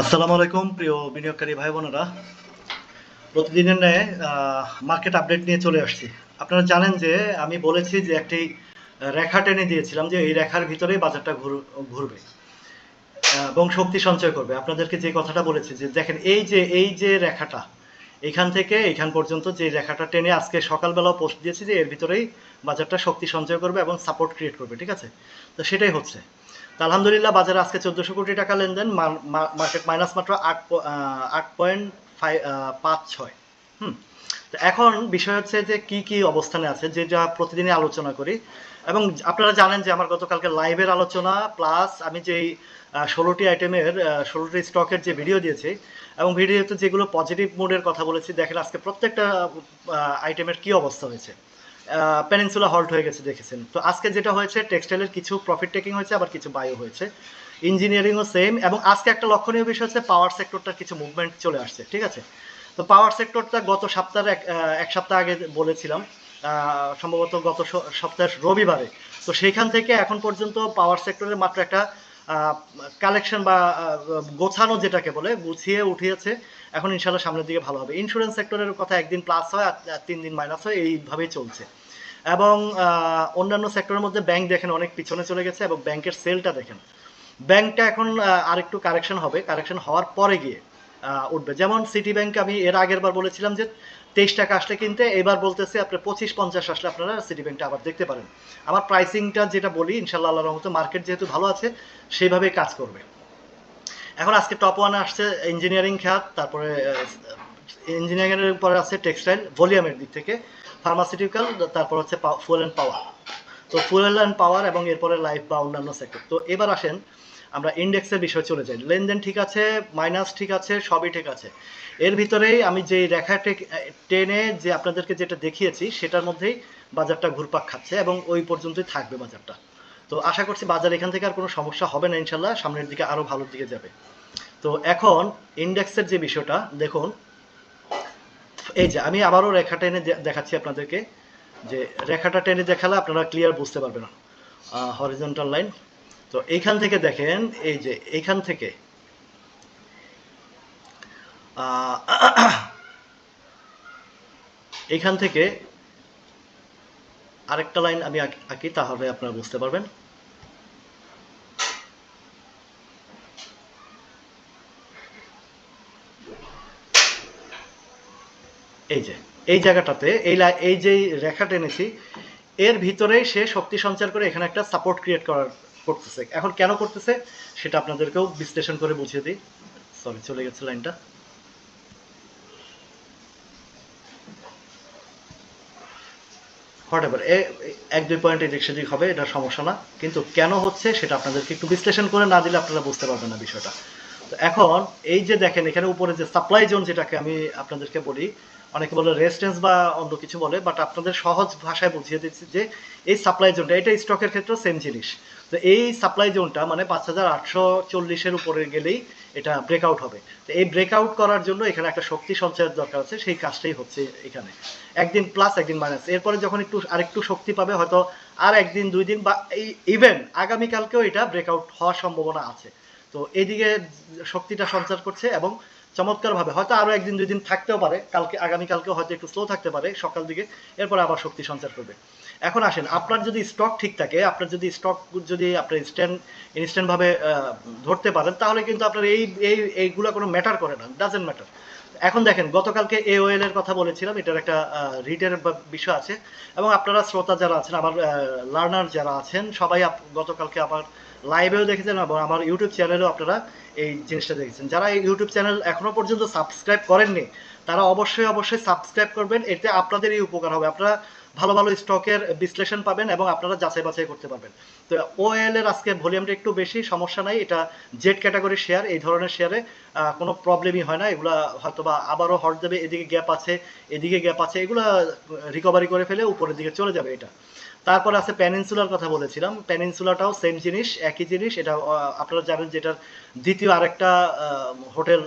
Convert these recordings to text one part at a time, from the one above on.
আসসালামু আলাইকুম, প্রিয় বিনিয়োগকারী ভাই বোনেরা। প্রতিদিনের ন্যায় মার্কেট আপডেট নিয়ে চলে আসছি। আপনারা জানেন যে আমি বলেছি যে একটি রেখা টেনে দিয়েছিলাম যে এই রেখার ভিতরেই বাজারটা ঘুর- ঘুরবে এবং শক্তি সঞ্চয় করবে। আপনাদেরকে যে কথাটা বলেছি যে দেখেন, এই যে এই যে রেখাটা এখান থেকে এখান পর্যন্ত যে রেখাটা টেনে আজকে সকালবেলাও পোস্ট দিয়েছি যে এর ভিতরেই বাজারটা শক্তি সঞ্চয় করবে এবং সাপোর্ট ক্রিয়েট করবে, ঠিক আছে? তো সেটাই হচ্ছে। তো আলহামদুলিল্লাহ বাজারে আজকে চোদ্দশো কোটি টাকা লেনদেন মার্কেট মাইনাস মাত্র আট আট পয়েন্ট ফাইভ পাঁচ ছয়। হুম। তো এখন বিষয় হচ্ছে যে কি কি অবস্থানে আছে যেটা প্রতিদিনই আলোচনা করি। এবং আপনারা জানেন যে আমার গতকালকে লাইভের আলোচনা, প্লাস আমি যেই ষোলোটি আইটেমের ষোলোটি স্টকের যে ভিডিও দিয়েছি, এবং ভিডিওতে যেগুলো পজিটিভ মুডের কথা বলেছি, দেখেন আজকে প্রত্যেকটা আইটেমের কি অবস্থা হয়েছে। পেনিনসুলা হল্ট হয়ে গেছে, দেখেছেন। তো আজকে যেটা হয়েছে টেক্সটাইলের কিছু প্রফিট টেকিং হয়েছে, আবার কিছু বায়ো হয়েছে। ইঞ্জিনিয়ারিংও সেম এবং আজকে একটা লক্ষণীয় বিষয় হচ্ছে পাওয়ার সেক্টরটার কিছু মুভমেন্ট চলে আসছে, ঠিক আছে? তো পাওয়ার সেক্টরটা গত সপ্তাহের এক সপ্তাহ আগে বলেছিলাম। সম্ভবত গত সপ্তাহের রবিবারে। তো সেইখান থেকে এখন পর্যন্ত পাওয়ার সেক্টরের মাত্র একটা কালেকশন বা গোছানো যেটাকে বলে, গুছিয়ে উঠিয়েছে। এখন ইনশাল্লাহ সামনের দিকে ভালো হবে। ইন্স্যুরেন্স সেক্টরের কথা একদিন প্লাস হয়, আর তিন দিন মাইনাস হয়, এইভাবেই চলছে। এবং অন্যান্য সেক্টরের মধ্যে ব্যাংক দেখেন, অনেক পিছনে চলে গেছে এবং ব্যাংকের সেলটা দেখেন। ব্যাংকটা এখন আরেকটু কারেকশন হবে। কারেকশন হওয়ার পরে গিয়ে উঠবে। যেমন সিটি ব্যাংক আমি এর আগের বার বলেছিলাম যে তেইশ টাকা আসলে কিনতে, এবার বলতেছে আপনার পঁচিশ পঞ্চাশ আসলে আপনারা সিটি ব্যাংকটা আবার দেখতে পারেন। আমার প্রাইসিংটা যেটা বলি ইনশাল্লাহ আল্লাহর রহমতে মার্কেট যেহেতু ভালো আছে, সেইভাবেই কাজ করবে। এখন আজকে টপ ওয়ানে আসছে ইঞ্জিনিয়ারিং খাত, তারপরে ইঞ্জিনিয়ারিং পরে আছে টেক্সটাইল ভলিউমের দিক থেকে ফার্মাসিউটিক্যাল তারপর হচ্ছে ফুয়েল অ্যান্ড পাওয়ার তো ফুয়েল অ্যান্ড পাওয়ার এবং এরপরে লাইফ বা অন্যান্য সেক্টর তো এবার আসেন আমরা ইন্ডেক্সের বিষয়ে চলে যাই। লেনদেন ঠিক আছে, মাইনাস ঠিক আছে, সবই ঠিক আছে। এর ভিতরেই আমি যে রেখা টেনে যে আপনাদেরকে যেটা দেখিয়েছি, সেটার মধ্যেই বাজারটা ঘুরপাক খাচ্ছে এবং ওই পর্যন্তই থাকবে বাজারটা। তো আশা করছি বাজার এখান থেকে আর কোনো সমস্যা হবে না ইনশাল্লাহ সামনের দিকে আরও ভালোর দিকে যাবে। তো এখন ইন্ডেক্সের যে বিষয়টা, দেখুন, এই যে আমি আবারও রেখা টেনে দেখাচ্ছি আপনাদেরকে যে রেখাটা টেনে দেখালে আপনারা ক্লিয়ার বুঝতে পারবেন। হরিজন্টাল লাইন তো এইখান থেকে দেখেন, এই যে এইখান থেকে এইখান থেকে আরেকটা লাইন আমি আঁকি- তাহলে আপনারা বুঝতে পারবেন। এই যে, এই জায়গাটাতে, এই এই যে রেখা টেনেছি এর ভিতরেই সে শক্তি সঞ্চার করে এখানে একটা সাপোর্ট ক্রিয়েট করার করতেছে। এখন কেন করতেছে সেটা আপনাদেরকেও বিশ্লেষণ করে বুঝিয়ে দিই। সরি চলে গেছে লাইনটা। হোয়াট এভার এক, দুই পয়েন্ট এদিক সেদিক হবে, এটা সমস্যা না। কিন্তু কেন হচ্ছে সেটা আপনাদেরকে একটু বিশ্লেষণ করে না দিলে আপনারা বুঝতে পারবেন না বিষয়টা। তো এখন এই যে দেখেন, এখানে উপরে যে সাপ্লাই জোন যেটাকে আমি আপনাদেরকে বলি, অনেকে বলে রেজিস্ট্যান্স বা অন্য কিছু বলে বাট আপনাদের সহজ ভাষায় বুঝিয়ে দিচ্ছি যে এই সাপ্লাই জোনটা এটা স্টকের ক্ষেত্রেও সেম জিনিস। তো এই সাপ্লাই জোনটা মানে পাঁচ হাজার আটশো চল্লিশের উপরে গেলেই এটা ব্রেকআউট হবে। তো এই ব্রেকআউট করার জন্য এখানে একটা শক্তি সঞ্চয়ের দরকার আছে, সেই কাজটাই হচ্ছে এখানে। একদিন প্লাস একদিন মাইনাস এরপরে যখন একটু, আরেকটু শক্তি পাবে, হয়তো আর একদিন, দুই দিন বা এই ইভেন আগামীকালকেও এটা ব্রেকআউট হওয়ার সম্ভাবনা আছে। তো এইদিকে শক্তিটা সঞ্চার করছে এবং চমৎকারভাবে হয়তো আরও একদিন, দুই দিন থাকতেও পারে। কালকে, আগামীকালকেও হয়তো একটু স্লো থাকতে পারে সকাল দিকে। এরপরে আবার শক্তি সঞ্চার করবে। এখন আসেন, আপনার যদি স্টক ঠিক থাকে, আপনার যদি স্টক যদি আপনি ইনস্ট্যান্ট ইনস্ট্যান্ট ভাবে ধরতে পারেন, তাহলে কিন্তু আপনার এই এই, এইগুলো কোনো ম্যাটার করে না ডাজেন্ট ম্যাটার এখন দেখেন, গতকালকে এওএল এর কথা বলেছিলাম, এটার একটা রিডের বিষয় আছে, এবং আপনারা শ্রোতা যারা আছেন, আমার লার্নার যারা আছেন, সবাই গতকালকে আমার লাইভেও দেখেছেন এবং আমার ইউটিউব চ্যানেলেও আপনারা এই জিনিসটা দেখেছেন। যারা এই ইউটিউব চ্যানেল এখনও পর্যন্ত সাবস্ক্রাইব করেননি তারা অবশ্যই অবশ্যই সাবস্ক্রাইব করবেন, এতে আপনাদেরই উপকার হবে। আপনারা ভালো ভালো স্টকের বিশ্লেষণ পাবেন এবং আপনারা যাচাই বাছাই করতে পারবেন। তো ওএল এর আজকে ভলিউমটা একটু বেশি, সমস্যা নাই। এটা জেড ক্যাটাগরি শেয়ার এই ধরনের শেয়ারে কোনো প্রবলেমই হয় না। এগুলা হয়তো বা আবারও হট দেবে, এদিকে গ্যাপ আছে, এদিকে গ্যাপ আছে, এগুলা রিকভারি করে ফেলে উপরের দিকে চলে যাবে এটা। তারপর আছে প্যানিনসুলার কথা বলেছিলাম। প্যানিনসুলাটাও সেম জিনিস, একই জিনিস। এটা আপনারা জানেন যেটার দ্বিতীয় আরেকটা হোটেল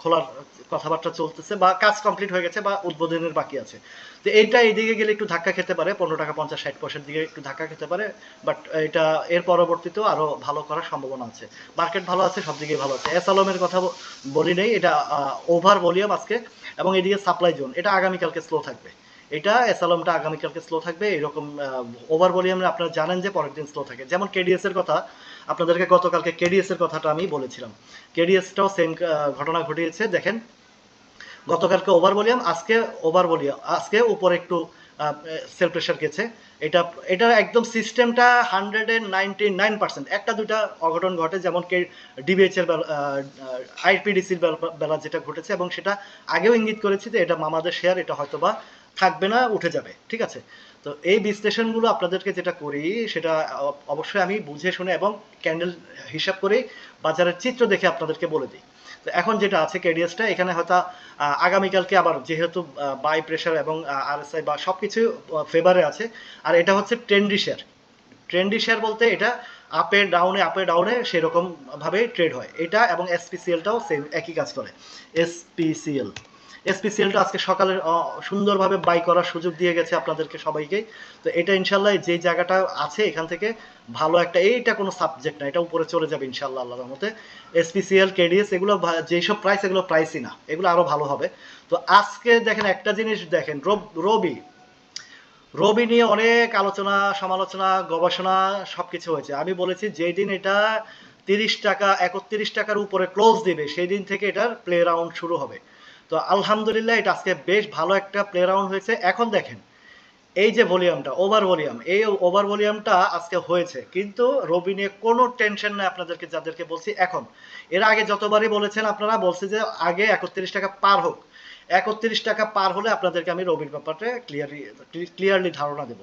খোলার কথাবার্তা চলতেছে বা কাজ কমপ্লিট হয়ে গেছে বা উদ্বোধনের বাকি আছে। তো এইটা এইদিকে গেলে একটু ধাক্কা খেতে পারে, পনেরো টাকা পঞ্চাশ ষাট পয়সার দিকে একটু ধাক্কা খেতে পারে বাট এটা এর পরবর্তীতেও আরও ভালো করার সম্ভাবনা আছে। মার্কেট ভালো আছে, সব দিকে ভালো আছে। এস আলমের কথা বলি নেই, এটা ওভার ভলিউম আজকে, এবং এদিকে সাপ্লাই জোন এটা আগামীকালকে স্লো থাকবে। এটা এসালমটা আগামীকালকে স্লো থাকবে, এরকম ওভার ভলিউমে আপনারা জানেন যে পরের দিন স্লো থাকে। যেমন কেডিএস এর কথা, আপনাদেরকে গতকালকে কেডিএস এর কথাটা আমি বলেছিলাম। কেডিএসটাও সেম ঘটনা ঘটিয়েছে, দেখেন। গতকালকে ওভার ভলিউম আজকে ওভার ভলিউম আজকে উপরে একটু সেল প্রেশার গেছে। এটা এটা একদম সিস্টেমটা hundred and ninety nine percent একটা দুটা অঘটন ঘটে, যেমন কে ডিবিএইচ এর আইপিডিসির বেলা যেটা ঘটেছে, এবং সেটা আগেও ইঙ্গিত করেছি যে এটা মামাদের শেয়ার এটা হয়তোবা থাকবে না, উঠে যাবে, ঠিক আছে? তো এই বিশ্লেষণগুলো আপনাদেরকে যেটা করি, সেটা অবশ্যই আমি বুঝে শুনে এবং ক্যান্ডেল হিসাব করে বাজারের চিত্র দেখে আপনাদেরকে বলে দিই। তো এখন যেটা আছে কেডিএসটা এখানে হয়তো আগামীকালকে আবার যেহেতু বাই প্রেশার এবং আরএসআই বা সব কিছু ফেভারে আছে। আর এটা হচ্ছে ট্রেন্ডি শেয়ার ট্রেন্ডি শেয়ার বলতে এটা আপে ডাউনে আপে ডাউনে সেরকম ভাবে ট্রেড হয়। এটা এবং এসপিসিএলটাও সেম একই কাজ করে। এসপিসিএল এসপিসিএলটা আজকে সকালে সুন্দরভাবে বাই করার সুযোগ দিয়ে গেছে আপনাদেরকে সবাইকে তো এটা ইনশাল্লাহ যে জায়গাটা আছে এখান থেকে ভালো একটা, এইটা কোনো সাবজেক্ট না, এটা উপরে চলে যাবে ইনশাল্লাহ আল্লাহর মতে এসপিসিএল, কেডিএস, এগুলো যেসব প্রাইস এগুলো প্রাইসই না, এগুলো আরও ভালো হবে। তো আজকে দেখেন একটা জিনিস দেখেন রবি রবি নিয়ে অনেক আলোচনা, সমালোচনা, গবেষণা সবকিছু হয়েছে। আমি বলেছি যেই দিন এটা তিরিশ টাকা, একত্রিশ টাকার উপরে ক্লোজ দিবে সেই দিন থেকে এটার প্লে রাউন্ড শুরু হবে। তো আলহামদুলিল্লাহ এটা আজকে বেশ ভালো একটা প্লে রাউন্ড হয়েছে। এখন দেখেন, এই যে ভলিউমটা ওভার ভলিউম, এই ওভার ভলিউমটা আজকে হয়েছে। কিন্তু রবি নিয়ে কোনো টেনশন নাই আপনাদেরকে, যাদেরকে বলছি এখন। এর আগে যতবারই বলেছেন আপনারা, বলছে যে আগে একত্রিশ টাকা পার হোক। একত্রিশ টাকা পার হলে আপনাদেরকে আমি রবির ব্যাপারে ক্লিয়ারলি ক্লিয়ারলি ধারণা দেব।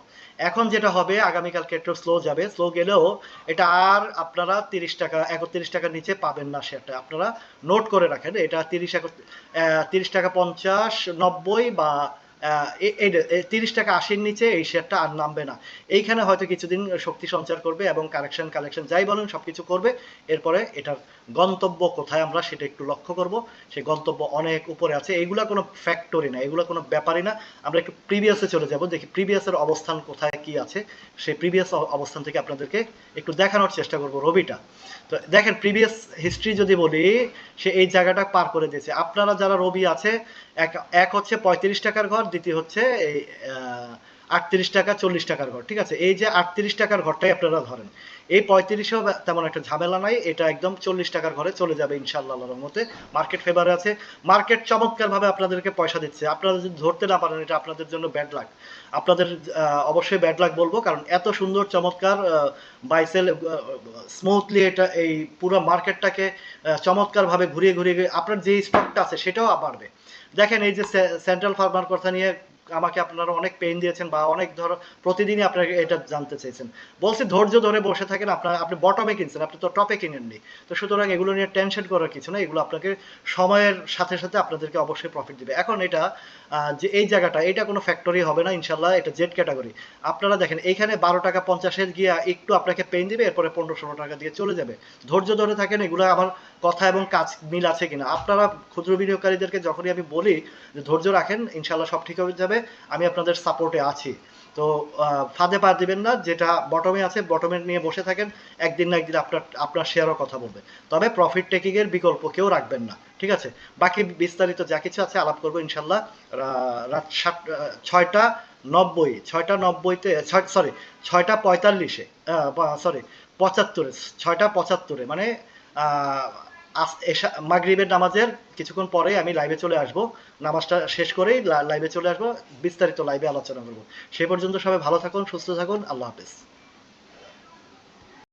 এখন যেটা হবে আগামীকালকে একটু স্লো যাবে। স্লো গেলেও এটা আর আপনারা তিরিশ টাকা, একত্রিশ টাকার নিচে পাবেন না সেটা আপনারা নোট করে রাখেন, এটা তিরিশ তিরিশ টাকা পঞ্চাশ, নব্বই বা তিরিশ টাকা আশির নিচে এই শেয়ারটা আর নামবে না। এইখানে হয়তো কিছুদিন শক্তি সঞ্চার করবে এবং কারেকশন কালেকশন যাই বলেন সব কিছু করবে। এরপরে এটার গন্তব্য কোথায় আমরা সেটা একটু লক্ষ্য করব। সেই গন্তব্য অনেক উপরে আছে। এইগুলা কোনো ফ্যাক্টরি না, এগুলো কোনো ব্যাপারই না। আমরা একটু প্রিভিয়াসে চলে যাব, দেখি প্রিভিয়াসের অবস্থান কোথায়, কি আছে। সেই প্রিভিয়াস অবস্থান থেকে আপনাদেরকে একটু দেখানোর চেষ্টা করব রবিটা। তো দেখেন প্রিভিয়াস হিস্ট্রি যদি বলি, সে এই জায়গাটা পার করে দিয়েছে। আপনারা যারা রবি আছে, এক এক হচ্ছে পঁয়ত্রিশ টাকার ঘর দ্বিতীয় হচ্ছে এই আটত্রিশ টাকা, চল্লিশ টাকার ঘর, ঠিক আছে? এই যে আটত্রিশ টাকার ঘরটাই আপনারা ধরেন। এই পঁয়ত্রিশেও তেমন একটা ঝামেলা নাই, এটা একদম চল্লিশ টাকার ঘরে চলে যাবে ইনশাল্লাহ আল্লাহর মতে মার্কেট ফেভারে আছে। মার্কেট চমৎকার ভাবে আপনাদেরকে পয়সা দিচ্ছে। আপনারা যদি ধরতে না পারেন, এটা আপনাদের জন্য ব্যাড লাক আপনাদের অবশ্যই ব্যাড লাক বলব, কারণ এত সুন্দর, চমৎকার বাইসেল স্মুথলি এটা এই পুরো মার্কেটটাকে চমৎকার ভাবে ঘুরিয়ে ঘুরিয়ে আপনার যে স্টকটা আছে, সেটাও বাড়বে। দেখেন এই যে সেন্ট্রাল ফার্মার কথা নিয়ে আমাকে আপনারা অনেক পেইন দিয়েছেন বা অনেক ধর প্রতিদিনই আপনারা এটা জানতে চাইছেন। বলছি ধৈর্য ধরে বসে থাকেন আপনার আপনি বটমে কিনছেন, আপনি তো টপে কিনেননি। তো সুতরাং এগুলো নিয়ে টেনশন করার কিছু না এগুলো আপনাকে সময়ের সাথে সাথে আপনাদেরকে অবশ্যই প্রফিট দিবে। এখন এটা যে এই জায়গাটা, এটা কোনো ফ্যাক্টরি হবে না ইনশাল্লাহ এটা জেড ক্যাটাগরি আপনারা দেখেন এইখানে বারো টাকা পঞ্চাশের গিয়া একটু আপনাকে পেইন দিবে, এরপরে পনেরো ষোলো টাকা দিয়ে চলে যাবে। ধৈর্য ধরে থাকেন, এগুলো আমার কথা এবং কাজ মিল আছে কিনা। আপনারা ক্ষুদ্র বিনিয়োগকারীদেরকে যখনই আমি বলি যে ধৈর্য রাখেন ইনশাল্লাহ সব ঠিক হয়ে যাবে, আমি আপনাদের সাপোর্টে আছি। তো ফাঁদে পা দিবেন না, যেটা বটমে আছে বটমে নিয়ে বসে থাকেন, একদিন না একদিন আপনার আপনার শেয়ারও কথা বলবে। তবে প্রফিট টেকিং এর বিকল্প কেউ রাখবেন না। ঠিক আছে? বাকি বিস্তারিত যা কিছু আছে আলাপ করব ইনশাল্লাহ। রাত সাত ছয়টা নব্বই, ছয়টা নব্বইতে সরি ছয়টা পঁয়তাল্লিশে সরি পঁচাত্তরে, ছয়টা পঁচাত্তরে মানে মাগরিবের নামাজের কিছুক্ষণ পরে আমি লাইভে চলে আসব। নামাজটা শেষ করেই লাইভে চলে আসব। বিস্তারিত লাইভে আলোচনা করব। সে পর্যন্ত সবাই ভালো থাকুন, সুস্থ থাকুন। আল্লাহ হাফেজ।